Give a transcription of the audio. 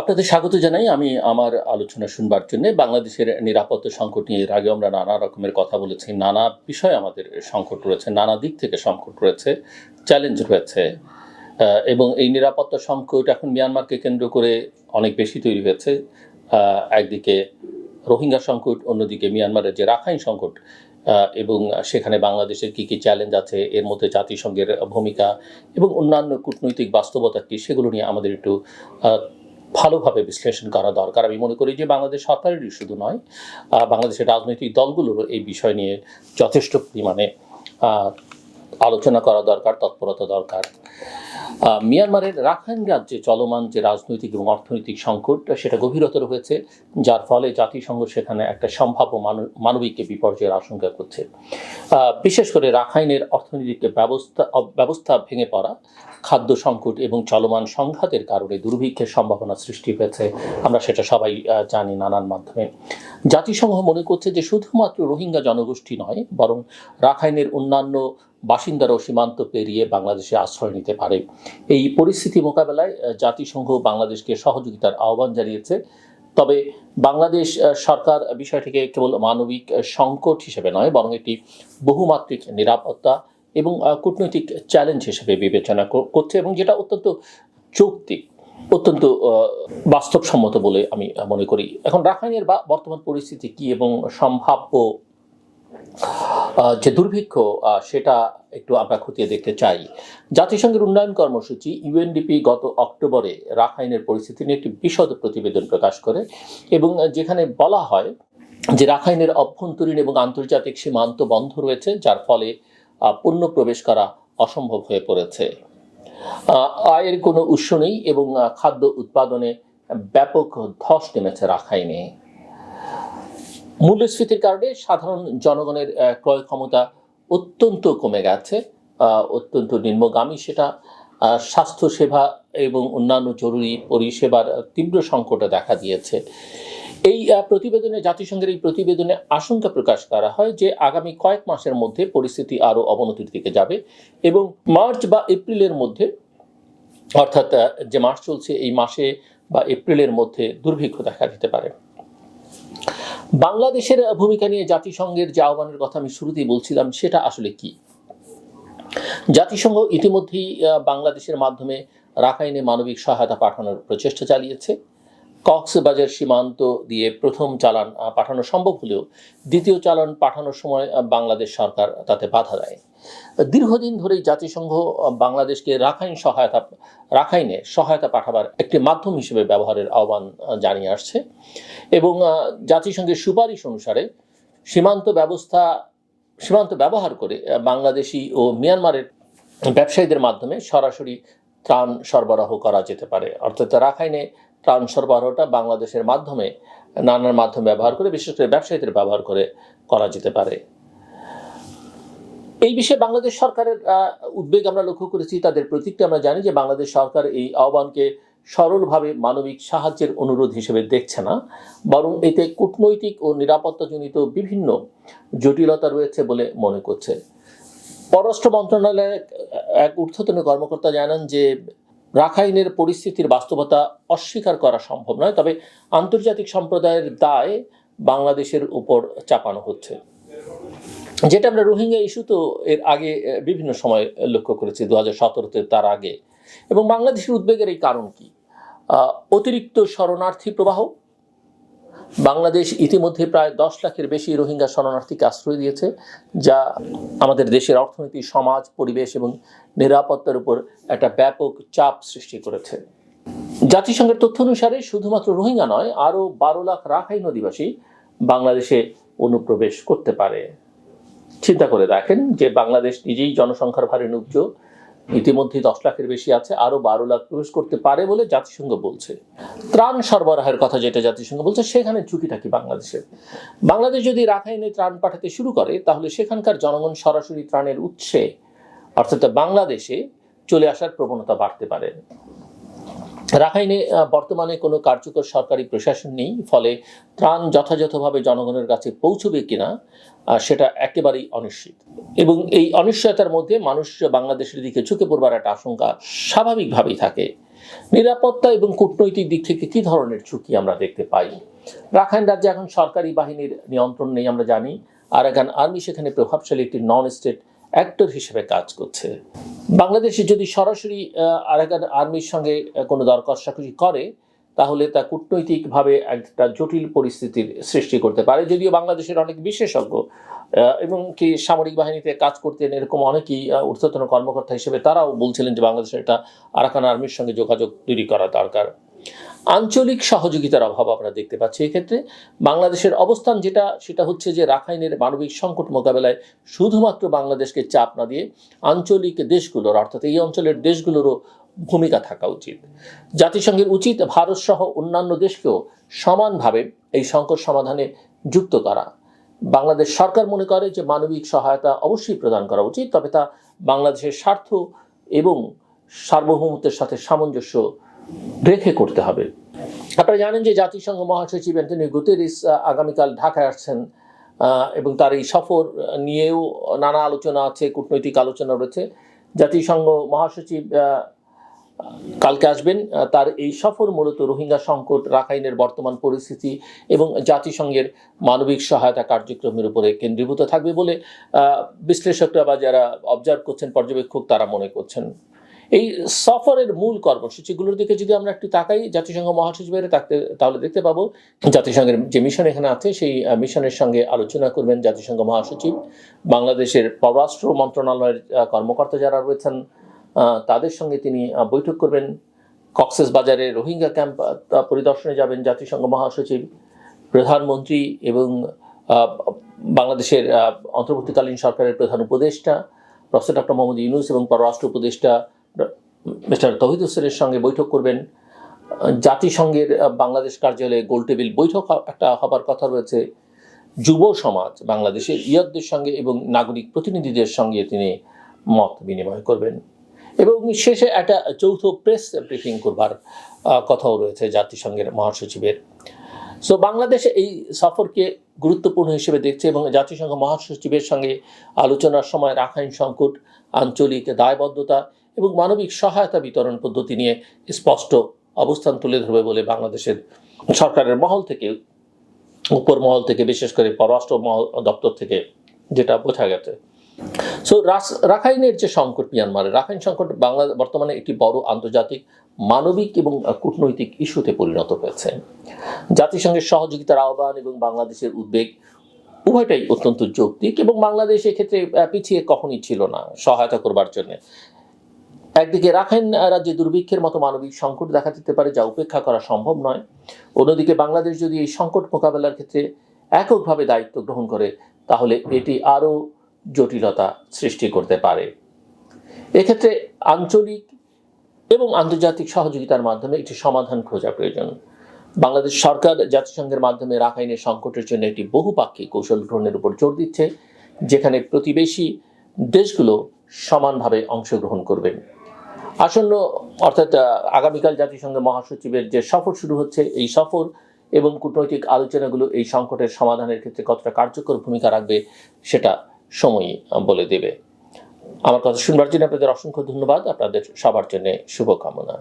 আপনাদের স্বাগত জানাই। আমি আমার আলোচনা শুনবার জন্য বাংলাদেশের নিরাপত্তা সংকট নিয়ে এর আগে আমরা নানা রকমের কথা বলেছি। নানা বিষয়ে আমাদের সংকট রয়েছে, নানা দিক থেকে সংকট রয়েছে চ্যালেঞ্জ রয়েছে এবং এই নিরাপত্তা সংকট এখন মিয়ানমারকে কেন্দ্র করে অনেক বেশি তৈরি হয়েছে। একদিকে রোহিঙ্গা সংকট, অন্যদিকে মিয়ানমারের যে রাখাইন সংকট এবং সেখানে বাংলাদেশের কি কি চ্যালেঞ্জ আছে, এর মধ্যে জাতিসংঘের ভূমিকা এবং অন্যান্য কূটনৈতিক বাস্তবতা কি, সেগুলো নিয়ে আমাদের একটু ভালোভাবে বিশ্লেষণ করা দরকার। আমি মনে করি যে বাংলাদেশ সরকারেরই শুধু নয় বাংলাদেশের রাজনৈতিক দলগুলোরও এই বিষয় নিয়ে যথেষ্ট পরিমাণে আলোচনা করা দরকার, তৎপরতা দরকার। মিয়ানমারের রাখাইন রাজ্যে চলমান যে রাজনৈতিক এবং অর্থনৈতিক সংকট, সেটা গভীরতর হয়েছে, যার ফলে জাতিসংঘ সেখানে একটা সম্ভাব্য মানব- মানবিক বিপর্যয়ের আশঙ্কা করছে। বিশেষ করে রাখাইনের অর্থনৈতিক ব্যবস্থা ব্যবস্থা ভেঙে পড়া, খাদ্য সংকট এবং চলমান সংঘাতের কারণে দুর্ভিক্ষের সম্ভাবনা সৃষ্টি হয়েছে, আমরা সেটা সবাই জানি নানান মাধ্যমে। জাতিসংঘ মনে করছে যে শুধুমাত্র রোহিঙ্গা জনগোষ্ঠী নয়, বরং রাখাইনের অন্যান্য বাসিন্দারাও সীমান্ত পেরিয়ে বাংলাদেশে আশ্রয় নিতে পারে। এই পরিস্থিতি মোকাবেলায় জাতিসংঘ বাংলাদেশকে সহযোগিতার আহ্বান জানিয়েছে। তবে বাংলাদেশ সরকার বিষয়টিকে কেবল মানবিক সংকট হিসেবে নয়, বরং একটি বহুমাত্রিক নিরাপত্তা এবং কূটনৈতিক চ্যালেঞ্জ হিসেবে বিবেচনা কর- করছে এবং যেটা অত্যন্ত যৌক্তিক, অত্যন্ত বাস্তবসম্মত বলে আমি মনে করি। এখন রাখাইনের বা, বর্তমান পরিস্থিতি কি এবং সম্ভাব্য যে দুর্ভিক্ষ সেটা একটু আমরা খতিয়ে দেখতে চাই। জাতিসংঘের উন্নয়ন কর্মসূচি ইউএনডিপি গত অক্টোবরে রাখাইনের পরিস্থিতি নিয়ে একটি বিশদ প্রতিবেদন প্রকাশ করে এবং যেখানে বলা হয় যে রাখাইনের অভ্যন্তরীণ এবং আন্তর্জাতিক সীমান্ত বন্ধ রয়েছে, যার ফলে পণ্য প্রবেশ করা অসম্ভব হয়ে পড়েছে। আয়ের কোনো উৎস নেই এবং খাদ্য উৎপাদনে ব্যাপক ধস নেমেছে রাখাইনে। মূল্যস্ফীতির কারণে সাধারণ জনগণের ক্রয় ক্ষমতা অত্যন্ত কমে গেছে অত্যন্ত নিম্নগামী। সেটা স্বাস্থ্যসেবা এবং অন্যান্য জরুরি পরিষেবার তীব্র সংকটে দেখা দিয়েছে। এই প্রতিবেদনে, জাতিসংঘের এই প্রতিবেদনে আশঙ্কা প্রকাশ করা হয় যে আগামী কয়েক মাসের মধ্যে পরিস্থিতি আরও অবনতির দিকে যাবে এবং মার্চ বা এপ্রিলের মধ্যে, অর্থাৎ যে মাস চলছে, এই মাসে বা এপ্রিলের মধ্যে দুর্ভিক্ষ দেখা দিতে পারে। বাংলাদেশের ভূমিকা নিয়ে জাতিসংঘের যে আহ্বানের কথা আমি শুরুতেই বলছিলাম, সেটা আসলে কি? জাতিসংঘ ইতিমধ্যেই বাংলাদেশের মাধ্যমে রাখাইনে মানবিক সহায়তা পাঠানোর প্রচেষ্টা চালিয়েছে। কক্সবাজার সীমান্ত দিয়ে প্রথম চালান পাঠানো সম্ভব হলেও দ্বিতীয় চালান পাঠানোর সময় বাংলাদেশ সরকার তাতে বাধা দেয়। দীর্ঘদিন ধরেই জাতিসংঘ বাংলাদেশকে রাখাইন সহায়তা, রাখাইনে সহায়তা পাঠাবার একটি মাধ্যম হিসেবে ব্যবহারের আহ্বান জানিয়ে আসছে এবং জাতিসংঘের সুপারিশ অনুসারে সীমান্ত ব্যবস্থা, সীমান্ত ব্যবহার করে বাংলাদেশি ও মিয়ানমারের ব্যবসায়ীদের মাধ্যমে সরাসরি ত্রাণ সরবরাহ করা যেতে পারে। অর্থাৎ রাখাইনে ত্রাণ সরবরাহটা বাংলাদেশের মাধ্যমে, নানার মাধ্যম ব্যবহার করে, বিশেষ করে ব্যবসায়ীদের ব্যবহার করে করা যেতে পারে। এই বিষয়ে বাংলাদেশ সরকারের উদ্বেগ আমরা লক্ষ্য করেছি, তাদের প্রতিক্রিয়া আমরা জানি যে বাংলাদেশ সরকার এই আহ্বানকে সরলভাবে মানবিক সাহায্যের অনুরোধ হিসেবে দেখছে না, বরং এতে কূটনৈতিক ও নিরাপত্তাজনিত বিভিন্ন জটিলতা রয়েছে বলে মনে করছে। পররাষ্ট্র মন্ত্রণালয়ের এক- ঊর্ধ্বতন কর্মকর্তা জানান যে রাখাইনের পরিস্থিতির বাস্তবতা অস্বীকার করা সম্ভব নয়, তবে আন্তর্জাতিক সম্প্রদায়ের দায় বাংলাদেশের উপর চাপানো হচ্ছে। যেটা আমরা রোহিঙ্গা ইস্যু তো এর আগে বিভিন্ন সময় লক্ষ্য করেছি দু হাজার সতেরোতে তার আগে। এবং বাংলাদেশের উদ্বেগের এই কারণ কি? অতিরিক্ত শরণার্থী প্রবাহ। বাংলাদেশ ইতিমধ্যে প্রায় দশ লাখের বেশি রোহিঙ্গা শরণার্থীকে আশ্রয় দিয়েছে, যা আমাদের দেশের অর্থনীতি, সমাজ, পরিবেশ এবং নিরাপত্তার উপর একটা ব্যাপক চাপ সৃষ্টি করেছে। জাতিসংঘের তথ্য অনুসারে শুধুমাত্র রোহিঙ্গা নয়, আরও বারো লাখ রাখাইন অধিবাসী বাংলাদেশে অনুপ্রবেশ করতে পারে। চিন্তা করে দেখেন যে বাংলাদেশ নিজেই জনসংখ্যার ভারে নুব্জ ইতিমধ্যে দশ লাখের বেশি আছে আরও বারো লাখ প্রবেশ করতে পারে বলে জাতিসংঘ বলছে। ত্রাণ সরবরাহের কথা যেটা জাতিসংঘ বলছে, সেখানে ঝুঁকিটা কি বাংলাদেশের? বাংলাদেশ যদি রাখাইনে ত্রাণ পাঠাতে শুরু করে, তাহলে সেখানকার জনগণ সরাসরি ত্রাণের উৎসে, অর্থাৎ বাংলাদেশে চলে আসার প্রবণতা বাড়তে পারে। রাখাইনে বর্তমানে কোনো কার্যকর সরকারি প্রশাসন নেই, ফলে ত্রাণ যথাযথভাবে জনগণের কাছে পৌঁছবে কিনা সেটা একেবারেই অনিশ্চিত। এবং এই অনিশ্চয়তার মধ্যে মানুষ বাংলাদেশের দিকে ঝুঁকে পড়বার একটা আশঙ্কা স্বাভাবিকভাবেই থাকে। নিরাপত্তা এবং কূটনৈতিক দিক থেকে কি ধরনের ঝুঁকি আমরা দেখতে পাই? রাখাইন রাজ্যে এখন সরকারি বাহিনীর নিয়ন্ত্রণ নেই আমরা জানি আরাকান আর্মি সেখানে প্রভাবশালী একটি নন স্টেট অ্যাক্টর হিসেবে কাজ করছে। বাংলাদেশে যদি সরাসরি আরাকান আর্মির সঙ্গে কোনো দর কষাকষি করে, তাহলে তা কূটনৈতিকভাবে একটা জটিল পরিস্থিতির সৃষ্টি করতে পারে। যদিও বাংলাদেশের অনেক বিশেষজ্ঞ এবং কি সামরিক বাহিনীতে কাজ করতেন এরকম অনেকেই ঊর্ধ্বতন কর্মকর্তা হিসেবে তারাও বলছিলেন যে বাংলাদেশের একটা আরাকান আর্মির সঙ্গে যোগাযোগ তৈরি করা দরকার। আঞ্চলিক সহযোগিতার অভাব আমরা দেখতে পাচ্ছি। এক্ষেত্রে বাংলাদেশের অবস্থান যেটা, সেটা হচ্ছে যে রাখাইনের মানবিক সংকট মোকাবেলায় শুধুমাত্র বাংলাদেশকে চাপ না দিয়ে আঞ্চলিক দেশগুলোর, অর্থাৎ এই অঞ্চলের দেশগুলোরও ভূমিকা থাকা উচিত। জাতিসংঘের উচিত ভারত সহ অন্যান্য দেশকেও সমানভাবে এই সংকট সমাধানে যুক্ত করা। বাংলাদেশ সরকার মনে করে যে মানবিক সহায়তা অবশ্যই প্রদান করা উচিত, তবে তা বাংলাদেশের স্বার্থ এবং সার্বভৌমত্বের সাথে সামঞ্জস্য রেখে করতে হবে। আপনারা জানেন যে জাতিসংঘ মহাসচিব অ্যান্টনি গুতেরিস আগামীকাল ঢাকায় আসছেন এবং তার এই সফর নিয়েও নানা আলোচনা আছে, কূটনৈতিক আলোচনা রয়েছে। জাতিসংঘ মহাসচিব কালকে আসবেন তার এই সফর মূলত রোহিঙ্গা সংকট, রাখাইনের বর্তমান পরিস্থিতি এবং জাতিসংঘের মানবিক সহায়তা কার্যক্রমের উপরে কেন্দ্রীভূত থাকবে বলে বিশ্লেষকরা বা যারা অবজার্ভ করছেন, পর্যবেক্ষক তারা মনে করছেন। এই সফরের মূল কর্মসূচিগুলোর দিকে যদি আমরা একটু তাকাই, জাতিসংঘ মহাসচিবের থাকতে তাহলে দেখতে পাবো, জাতিসংঘের যে মিশন এখানে আছে, সেই মিশনের সঙ্গে আলোচনা করবেন জাতিসংঘ মহাসচিব। বাংলাদেশের পররাষ্ট্র মন্ত্রণালয়ের কর্মকর্তা যারা রয়েছেন তাদের সঙ্গে তিনি বৈঠক করবেন। কক্সেস বাজারে রোহিঙ্গা ক্যাম্প পরিদর্শনে যাবেন জাতিসংঘ মহাসচিব, প্রধানমন্ত্রী এবং বাংলাদেশের অন্তর্বর্তীকালীন সরকারের প্রধান উপদেষ্টা, প্রফেসর ডক্টর মোহাম্মদ ইউনুস এবং পররাষ্ট্র উপদেষ্টা মিস্টার তহিদ হোসেনের সঙ্গে বৈঠক করবেন। জাতিসংঘের বাংলাদেশ কার্যালয়ে গোলটেবিল বৈঠক একটা হবার কথা রয়েছে। যুব সমাজ বাংলাদেশের ইয়াদদের সঙ্গে এবং নাগরিক প্রতিনিধিদের সঙ্গে তিনি মত বিনিময় করবেন। এবং শেষে একটা যৌথ প্রেস ব্রিফিং করবার কথাও রয়েছে জাতিসংঘের মহাসচিবের। সো বাংলাদেশ এই সফরকে গুরুত্বপূর্ণ হিসেবে দেখছে এবং জাতিসংঘ মহাসচিবের সঙ্গে আলোচনার সময় রাখাইন সংকট, আঞ্চলিক দায়বদ্ধতা এবং মানবিক সহায়তা বিতরণ পদ্ধতি নিয়ে স্পষ্ট অবস্থান তুলে ধরবে বলে বাংলাদেশের সরকারের মহল থেকে, উপর মহল থেকে, বিশেষ করে পররাষ্ট্র মহল দপ্তর থেকে যেটা বোঝা গেছে। সো রাখাইনের যে সংকট মিয়ানমারের, রাখাইন সংকট বাংলা, বর্তমানে একটি বড় আন্তর্জাতিক, মানবিক এবং কূটনৈতিক ইস্যুতে পরিণত হয়েছে। জাতিসংঘের সহযোগিতার আহ্বান এবং বাংলাদেশের উদ্বেগ উভয়টাই অত্যন্ত যৌক্তিক এবং বাংলাদেশ এক্ষেত্রে পিছিয়ে কখনই ছিল না সহায়তা করবার জন্য। একদিকে রাখাইন রাজ্যে দুর্ভিক্ষের মতো মানবিক সংকট দেখা দিতে পারে, যা উপেক্ষা করা সম্ভব নয়। অন্যদিকে বাংলাদেশ যদি এই সংকট মোকাবেলার ক্ষেত্রে এককভাবে দায়িত্ব গ্রহণ করে, তাহলে এটি আরও জটিলতা সৃষ্টি করতে পারে। এক্ষেত্রে আঞ্চলিক এবং আন্তর্জাতিক সহযোগিতার মাধ্যমে একটি সমাধান খোঁজা প্রয়োজন। বাংলাদেশ সরকার জাতিসংঘের মাধ্যমে রাখাইনের সংকটের জন্য একটি বহুপাক্ষিক কৌশল গ্রহণের উপর জোর দিচ্ছে, যেখানে প্রতিবেশী দেশগুলো সমানভাবে অংশগ্রহণ করবেন আসন্ন, অর্থাৎ আগামীকাল জাতিসংঘের মহাসচিবের যে সফর শুরু হচ্ছে, এই সফর এবং কূটনৈতিক আলোচনাগুলো এই সংকটের সমাধানের ক্ষেত্রে কতটা কার্যকর ভূমিকা রাখবে, সেটা সময়ই বলে দেবে। আমার কথা শুনবার জন্য আপনাদের অসংখ্য ধন্যবাদ। আপনাদের সবার জন্য শুভকামনা।